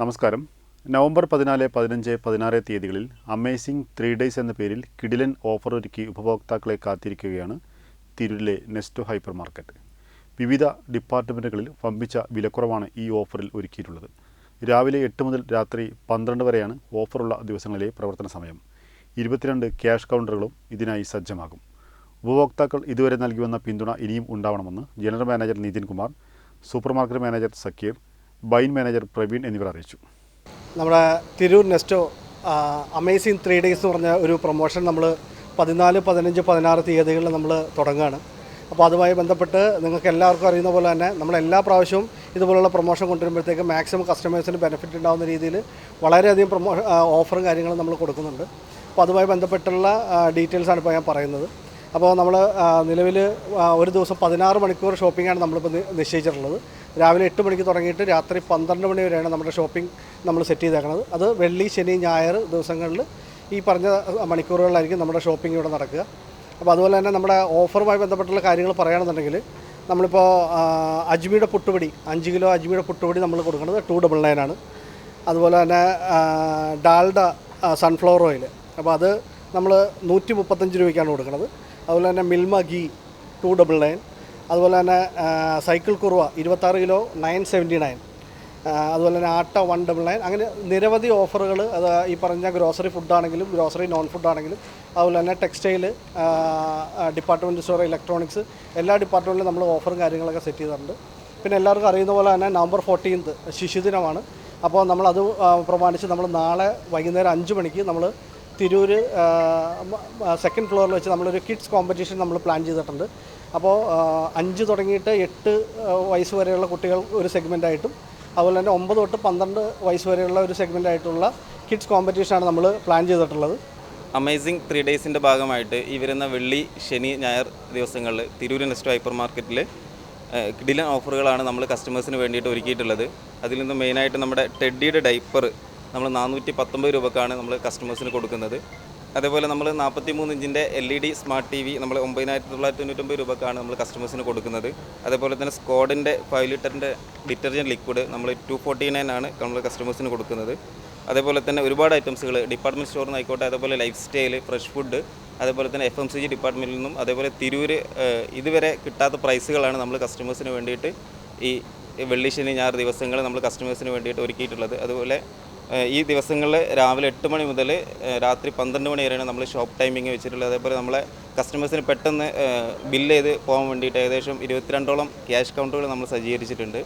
നമസ്കാരം. നവംബർ പതിനാല് പതിനഞ്ച് പതിനാറ് തീയതികളിൽ അമേസിംഗ് ത്രീ ഡേയ്സ് എന്ന പേരിൽ കിടിലൻ ഓഫർ ഒരുക്കി ഉപഭോക്താക്കളെ കാത്തിരിക്കുകയാണ് തിരൂരിലെ നെസ്റ്റോ ഹൈപ്പർ മാർക്കറ്റ്. വിവിധ ഡിപ്പാർട്ട്മെന്റുകളിൽ വമ്പിച്ച വിലക്കുറവാണ് ഈ ഓഫറിൽ ഒരുക്കിയിട്ടുള്ളത്. രാവിലെ എട്ട് മുതൽ രാത്രി പന്ത്രണ്ട് വരെയാണ് ഓഫറുള്ള ദിവസങ്ങളിലെ പ്രവർത്തന സമയം. ഇരുപത്തിരണ്ട് ക്യാഷ് കൗണ്ടറുകളും ഇതിനായി സജ്ജമാകും. ഉപഭോക്താക്കൾ ഇതുവരെ നൽകി വന്ന പിന്തുണ ഇനിയും ഉണ്ടാവണമെന്ന് general manager Nithin Kumar super market manager Zakir ബൈൻ manager Praveen എന്നിവർ അറിയിച്ചു. നമ്മുടെ Tirur Nesto amazing three days എന്ന് പറഞ്ഞ ഒരു പ്രൊമോഷൻ നമ്മൾ പതിനാല് പതിനഞ്ച് പതിനാറ് തീയതികളിൽ നമ്മൾ തുടങ്ങുകയാണ്. അപ്പോൾ അതുമായി ബന്ധപ്പെട്ട് നിങ്ങൾക്ക് എല്ലാവർക്കും അറിയുന്ന പോലെ തന്നെ നമ്മൾ എല്ലാ പ്രാവശ്യവും ഇതുപോലുള്ള പ്രൊമോഷൻ കൊണ്ടുവരുമ്പോഴത്തേക്ക് മാക്സിമം കസ്റ്റമേഴ്സിന് ബെനിഫിറ്റ് ഉണ്ടാകുന്ന രീതിയിൽ വളരെയധികം പ്രൊമോ ഓഫറും കാര്യങ്ങളും നമ്മൾ കൊടുക്കുന്നുണ്ട്. അപ്പോൾ അതുമായി ബന്ധപ്പെട്ടുള്ള ഡീറ്റെയിൽസാണ് ഇപ്പോൾ ഞാൻ പറയുന്നത്. അപ്പോൾ നമ്മൾ നിലവിൽ ഒരു ദിവസം പതിനാറ് മണിക്കൂർ ഷോപ്പിംഗാണ് നമ്മളിപ്പോൾ നിശ്ചയിച്ചിട്ടുള്ളത്. രാവിലെ എട്ട് മണിക്ക് തുടങ്ങിയിട്ട് രാത്രി പന്ത്രണ്ട് മണി വരെയാണ് നമ്മുടെ ഷോപ്പിംഗ് നമ്മൾ സെറ്റ് ചെയ്തേക്കുന്നത് അത് വെള്ളി ശനി ഞായർ ദിവസങ്ങളിൽ ഈ പറഞ്ഞ മണിക്കൂറുകളിലായിരിക്കും നമ്മുടെ ഷോപ്പിംഗ് ഇവിടെ നടക്കുക. അപ്പോൾ അതുപോലെ തന്നെ നമ്മുടെ ഓഫറുമായി ബന്ധപ്പെട്ടുള്ള കാര്യങ്ങൾ പറയുകയാണെന്നുണ്ടെങ്കിൽ നമ്മളിപ്പോൾ അജ്മിയുടെ പുട്ടുപൊടി അഞ്ച് കിലോ അജ്മിയുടെ പുട്ടുപൊടി നമ്മൾ കൊടുക്കുന്നത് ടു ഡബിൾ നയൻ ആണ്. അതുപോലെ തന്നെ ഡാൽഡ സൺഫ്ലവർ ഓയിൽ. അപ്പോൾ അത് നമ്മൾ നൂറ്റി മുപ്പത്തഞ്ച് രൂപയ്ക്കാണ് കൊടുക്കുന്നത്. അതുപോലെ തന്നെ Milma ghee two double nine. അതുപോലെ തന്നെ സൈക്കിൾ കുറവ ഇരുപത്താറ് കിലോ നയൻ സെവന്റി നയൻ. അതുപോലെ തന്നെ ആട്ട വൺ ഡബിൾ നയൻ. അങ്ങനെ നിരവധി ഓഫറുകൾ അത് ഈ പറഞ്ഞ ഗ്രോസറി ഫുഡാണെങ്കിലും ഗ്രോസറി നോൺ ഫുഡാണെങ്കിലും അതുപോലെ തന്നെ ടെക്സ്റ്റൈൽ ഡിപ്പാർട്ട്മെന്റ് സ്റ്റോർ ഇലക്ട്രോണിക്സ് എല്ലാ ഡിപ്പാർട്ട്മെന്റിലും നമ്മൾ ഓഫറും കാര്യങ്ങളൊക്കെ സെറ്റ് ചെയ്തിട്ടുണ്ട്. പിന്നെ എല്ലാവർക്കും അറിയുന്ന പോലെ തന്നെ നവംബർ ഫോർട്ടീൻത്ത് ശിശുദിനമാണ്. അപ്പോൾ നമ്മളത് പ്രമാണിച്ച് നമ്മൾ നാളെ വൈകുന്നേരം അഞ്ച് മണിക്ക് നമ്മൾ തിരൂർ സെക്കൻഡ് ഫ്ലോറിൽ വെച്ച് നമ്മളൊരു കിഡ്സ് കോമ്പറ്റീഷൻ നമ്മൾ പ്ലാൻ ചെയ്തിട്ടുണ്ട്. അപ്പോൾ അഞ്ച് തുടങ്ങിയിട്ട് എട്ട് വയസ്സ് വരെയുള്ള കുട്ടികൾ ഒരു സെഗ്മെന്റായിട്ടും അതുപോലെ തന്നെ ഒമ്പത് തൊട്ട് പന്ത്രണ്ട് വയസ്സ് വരെയുള്ള ഒരു സെഗ്മെന്റായിട്ടുള്ള കിഡ്സ് കോമ്പറ്റീഷനാണ് നമ്മൾ പ്ലാൻ ചെയ്തിട്ടുള്ളത്. അമേസിംഗ് ത്രീ ഡേയ്സിന്റെ ഭാഗമായിട്ട് ഈ വരുന്ന വെള്ളി ശനി ഞായർ ദിവസങ്ങളിൽ തിരൂർ നെസ്റ്റ് ഹൈപ്പർ മാർക്കറ്റിൽ കിടിലൻ ഓഫറുകളാണ് നമ്മൾ കസ്റ്റമേഴ്സിന് വേണ്ടിയിട്ട് ഒരുക്കിയിട്ടുള്ളത്. അതിൽ നിന്ന് മെയിനായിട്ട് നമ്മുടെ ടെഡിയുടെ ഡൈപ്പർ നമ്മൾ നാനൂറ്റി പത്തൊമ്പത് രൂപക്കാണ് നമ്മൾ കസ്റ്റമേഴ്സിന് കൊടുക്കുന്നത്. അതേപോലെ നമ്മൾ നാൽപ്പത്തി മൂന്ന് ഇഞ്ചിന്റെ L E D smart T V നമ്മൾ ഒമ്പതിനായിരത്തി തൊള്ളായിരത്തി തൊണ്ണൂറ്റൊമ്പത് രൂപക്കാണ് നമ്മൾ കസ്റ്റമേഴ്സിന് കൊടുക്കുന്നത്. അതേപോലെ തന്നെ സ്കോഡിന്റെ ഫൈവ് ലിറ്ററിന്റെ ഡിറ്റർജന്റ് ലിക്വിഡ് നമ്മൾ ടു ഫോർട്ടി നയൻ ആണ് നമ്മൾ കസ്റ്റമേഴ്സിന് കൊടുക്കുന്നത്. അതേപോലെ തന്നെ ഒരുപാട് ഐറ്റംസുകൾ ഡിപ്പാർട്ട്മെന്റ് സ്റ്റോറിൽ നിന്ന് ആയിക്കോട്ടെ അതേപോലെ ലൈഫ് സ്റ്റൈൽ ഫ്രഷ് ഫുഡ് അതേപോലെ തന്നെ എഫ് എം സി ജി ഡിപ്പാർട്ട്മെന്റിൽ നിന്നും അതേപോലെ തിരൂർ ഇതുവരെ കിട്ടാത്ത പ്രൈസുകളാണ് നമ്മൾ കസ്റ്റമേഴ്സിന് വേണ്ടിയിട്ട് ഈ വെള്ളി ശനി ഞായർ ദിവസങ്ങൾ നമ്മൾ കസ്റ്റമേഴ്സിന് വേണ്ടിയിട്ട് ഒരുക്കിയിട്ടുള്ളത്. അതുപോലെ ഈ ദിവസങ്ങളിൽ രാവിലെ എട്ട് മണി മുതൽ രാത്രി പന്ത്രണ്ട് മണി വരെയാണ് നമ്മൾ ഷോപ്പ് ടൈമിംഗ് വെച്ചിട്ടുള്ളത്. അതേപോലെ നമ്മളെ കസ്റ്റമേഴ്സിന് പെട്ടെന്ന് ബില്ല് ചെയ്ത് പോകാൻ വേണ്ടിയിട്ട് ഏകദേശം ഇരുപത്തിരണ്ടോളം ക്യാഷ് കൗണ്ടറുകൾ നമ്മൾ സജ്ജീകരിച്ചിട്ടുണ്ട്.